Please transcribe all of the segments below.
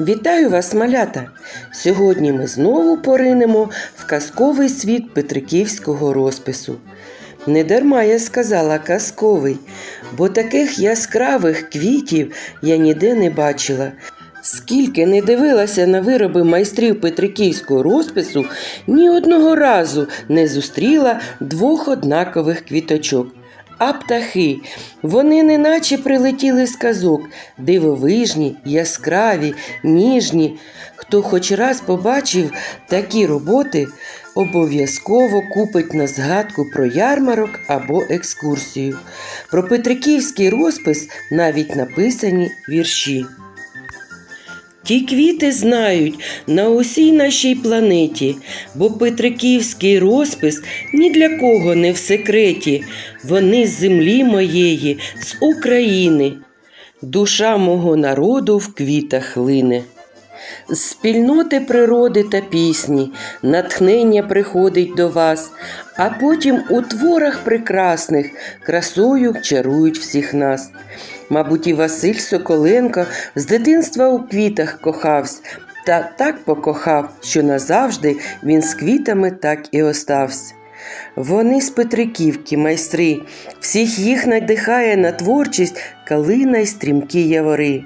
Вітаю вас, малята! Сьогодні ми знову поринемо в казковий світ петриківського розпису. Не дарма я сказала казковий, бо таких яскравих квітів я ніде не бачила. Скільки не дивилася на вироби майстрів петриківського розпису, ні одного разу не зустріла двох однакових квіточок. А птахи, вони неначе прилетіли з казок, дивовижні, яскраві, ніжні. Хто хоч раз побачив такі роботи, обов'язково купить на згадку про ярмарок або екскурсію. Про петриківський розпис навіть написані вірші. Ті квіти знають на усій нашій планеті, бо Петриківський розпис ні для кого не в секреті. Вони з землі моєї, з України. Душа мого народу в квітах лине. Спільноти природи та пісні натхнення приходить до вас, а потім у творах прекрасних красою чарують всіх нас. Мабуть, і Василь Соколенко з дитинства у квітах кохався, та так покохав, що назавжди він з квітами так і остався. Вони з Петриківки, майстри, всіх їх надихає на творчість калина й стрімкі явори.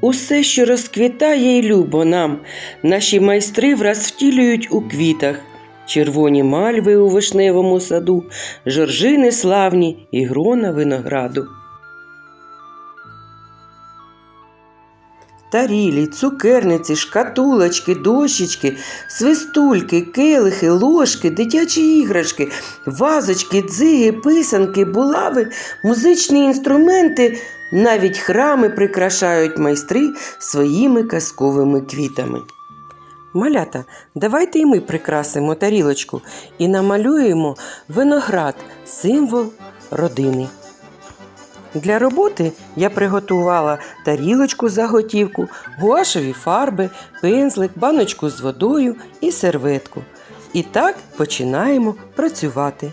Усе, що розквітає й любо нам, наші майстри враз втілюють у квітах. Червоні мальви у вишневому саду, жоржини славні і грона винограду. Тарілі, цукерниці, шкатулочки, дощечки, свистульки, келихи, ложки, дитячі іграшки, вазочки, дзиги, писанки, булави, музичні інструменти, навіть храми прикрашають майстри своїми казковими квітами. Малята, давайте і ми прикрасимо тарілочку і намалюємо виноград, символ родини. Для роботи я приготувала тарілочку заготівку, гуашеві фарби, пензлик, баночку з водою і серветку. І так починаємо працювати.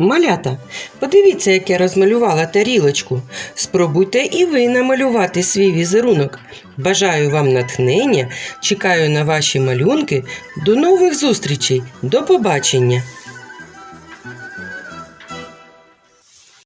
Малята, подивіться, як я розмалювала тарілочку. Спробуйте і ви намалювати свій візерунок. Бажаю вам натхнення, чекаю на ваші малюнки. До нових зустрічей. До побачення!